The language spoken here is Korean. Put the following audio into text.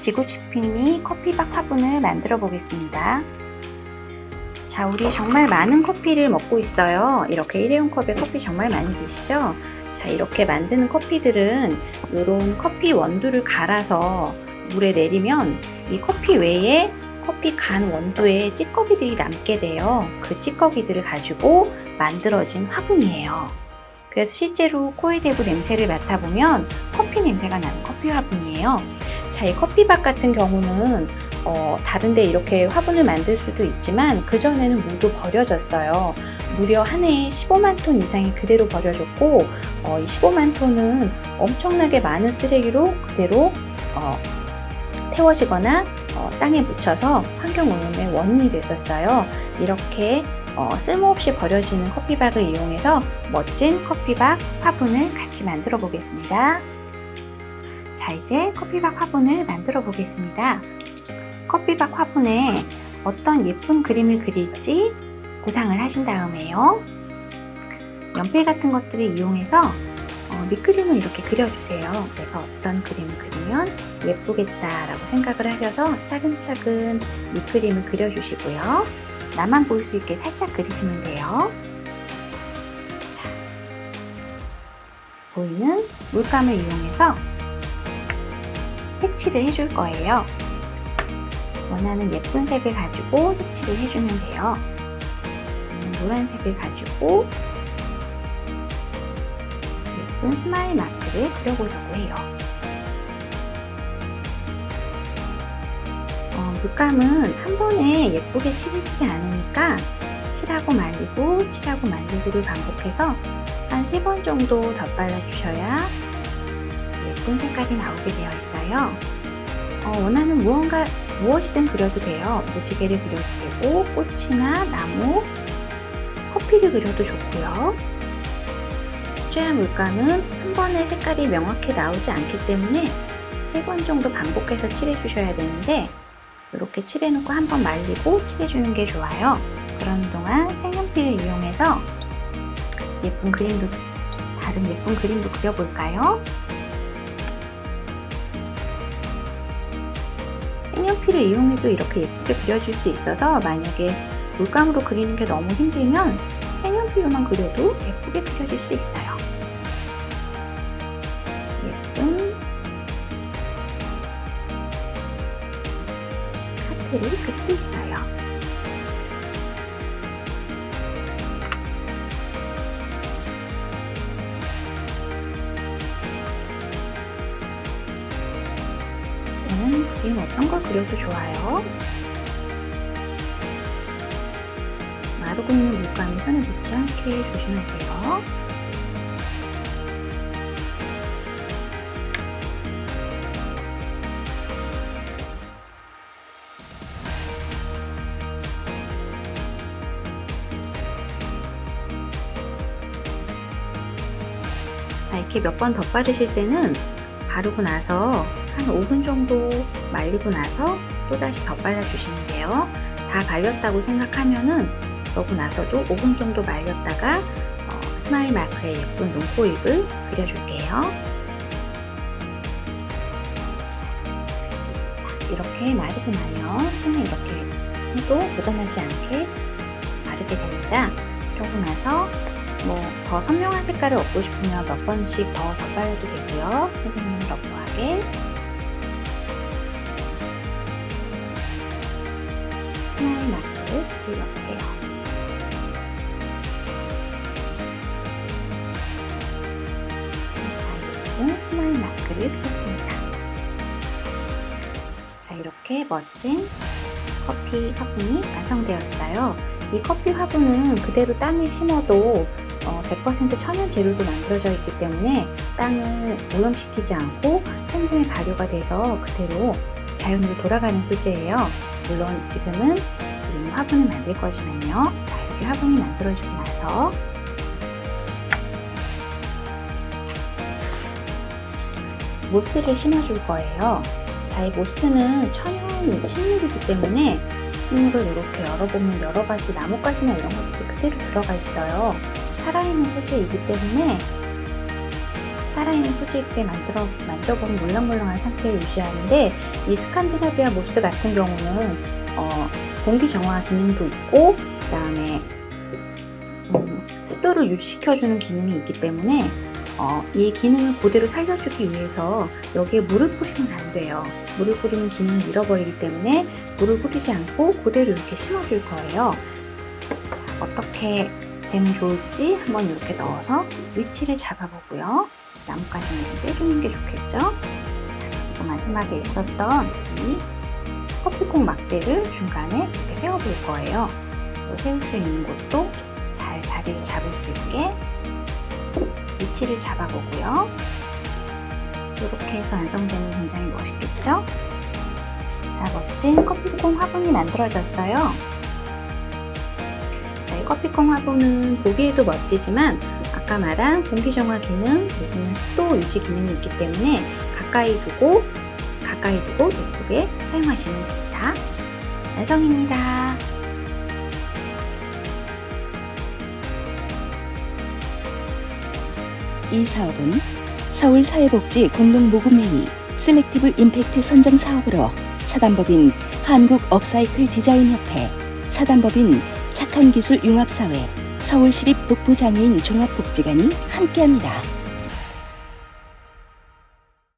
지구치피미 커피박 화분을 만들어 보겠습니다. 자, 우리 정말 많은 커피를 먹고 있어요. 이렇게 일회용 컵에 커피 정말 많이 드시죠? 자, 이렇게 만드는 커피들은 이런 커피 원두를 갈아서 물에 내리면 이 커피 외에 커피 간 원두에 찌꺼기들이 남게 돼요. 그 찌꺼기들을 가지고 만들어진 화분이에요. 그래서 실제로 코에 대고 냄새를 맡아보면 커피 냄새가 나는 커피 화분이에요. 자, 이 커피밥 같은 경우는 어, 다른데 이렇게 화분을 만들 수도 있지만 그전에는 모두 버려졌어요. 무려 한 해에 15만 톤 이상이 그대로 버려졌고 어, 이 15만 톤은 엄청나게 많은 쓰레기로 그대로 어, 태워지거나 어, 땅에 묻혀서 환경오염의 원인이 됐었어요. 이렇게 어, 쓸모없이 버려지는 커피박을 이용해서 멋진 커피박 화분을 같이 만들어 보겠습니다. 자, 이제 커피박 화분을 만들어 보겠습니다. 커피박 화분에 어떤 예쁜 그림을 그릴지 구상을 하신 다음에요. 연필 같은 것들을 이용해서 어, 밑그림을 이렇게 그려주세요. 내가 어떤 그림을 그리면 예쁘겠다라고 생각을 하셔서 차근차근 밑그림을 그려주시고요. 나만 볼 수 있게 살짝 그리시면 돼요. 자, 보이는 물감을 이용해서 색칠을 해줄 거예요. 원하는 예쁜 색을 가지고 색칠을 해주면 돼요. 노란색을 가지고 예쁜 스마일 마크를 그려보려고 해요. 어, 물감은 한 번에 예쁘게 칠해지지 않으니까 칠하고 말리고 칠하고 말리고를 반복해서 한 세 번 정도 덧발라 주셔야 예쁜 색깔이 나오게 되어 있어요. 어, 원하는 무언가 무엇이든 그려도 돼요. 무지개를 그려도 되고 꽃이나 나무, 커피를 그려도 좋고요. 쬐한 물감은 한 번에 색깔이 명확히 나오지 않기 때문에 세 번 정도 반복해서 칠해 주셔야 되는데 이렇게 칠해놓고 한 번 말리고 칠해주는 게 좋아요. 그런 동안 색연필을 이용해서 예쁜 그림도 다른 예쁜 그림도 그려볼까요? 색연필을 이용해도 이렇게 예쁘게 그려줄 수 있어서 만약에 물감으로 그리는 게 너무 힘들면 색연필로만 그려도 예쁘게 그려질 수 있어요. 예쁜 하트를 그리고 있어요. 그림 어떤 걸 그려도 좋아요. 마르고 있는 물감이 손에 묻지 않게 조심하세요. 자, 이렇게 몇 번 덧바르실 때는 바르고 나서 한 5분 정도 말리고 나서 또다시 덧발라 주시면 돼요. 다 발렸다고 생각하면은 그러고 나서도 5분 정도 말렸다가 어, 스마일 마크의 예쁜 눈코입을 그려줄게요. 자, 이렇게 마르고 나면 손에 이렇게 해도 묻어나지 않게 마르게 됩니다. 그러고 나서 뭐 더 선명한 색깔을 얻고 싶으면 몇 번씩 더 덧발라도 되고요. 선생님은 러프하게 스마일 마크를 그려볼게요. 자, 예쁜 스마일 마크를 그렸습니다. 자, 이렇게 멋진 커피 화분이 완성되었어요. 이 커피 화분은 그대로 땅에 심어도 어, 100% 천연 재료로 만들어져 있기 때문에 땅을 오염시키지 않고 생분해 발효가 돼서 그대로 자연으로 돌아가는 소재예요. 물론 지금은 우리는 화분을 만들 거지만요. 자, 이렇게 화분이 만들어지고 나서 모스를 심어줄 거예요. 자, 이 모스는 천연 식물이기 때문에 식물을 이렇게 열어보면 여러 가지 나뭇가지나 이런 것들이 그대로 들어가 있어요. 살아있는 소재이기 때문에 살아있는 소지있게 만들어 만져보면 물렁물렁한 상태를 유지하는데 이 스칸디나비아 모스 같은 경우는 어, 공기 정화 기능도 있고 그 다음에 음, 습도를 유지시켜주는 기능이 있기 때문에 어, 이 기능을 그대로 살려주기 위해서 여기에 물을 뿌리면 안 돼요. 물을 뿌리면 기능을 잃어버리기 때문에 물을 뿌리지 않고 그대로 이렇게 심어줄 거예요. 자, 어떻게 되면 좋을지 한번 이렇게 넣어서 위치를 잡아보고요. 나뭇가지는 좀 떼주는 게 좋겠죠? 자, 그리고 마지막에 있었던 이 커피콩 막대를 중간에 이렇게 세워볼 거예요. 또 세울 수 있는 곳도 잘 자리를 잡을 수 있게 위치를 잡아보고요. 이렇게 해서 완성되면 굉장히 멋있겠죠? 자, 멋진 커피콩 화분이 만들어졌어요. 자, 이 커피콩 화분은 보기에도 멋지지만 아까 말한 공기 정화 기능, 내지는 습도 유지 기능이 있기 때문에 가까이 두고 가까이 두고 예쁘게 사용하시면 됩니다. 완성입니다. 이 사업은 서울사회복지 공동모금회의 셀렉티브 임팩트 선정 사업으로 사단법인 한국업사이클 디자인협회, 사단법인 착한기술 융합사회, 서울시립 북부장애인 종합복지관이 함께합니다.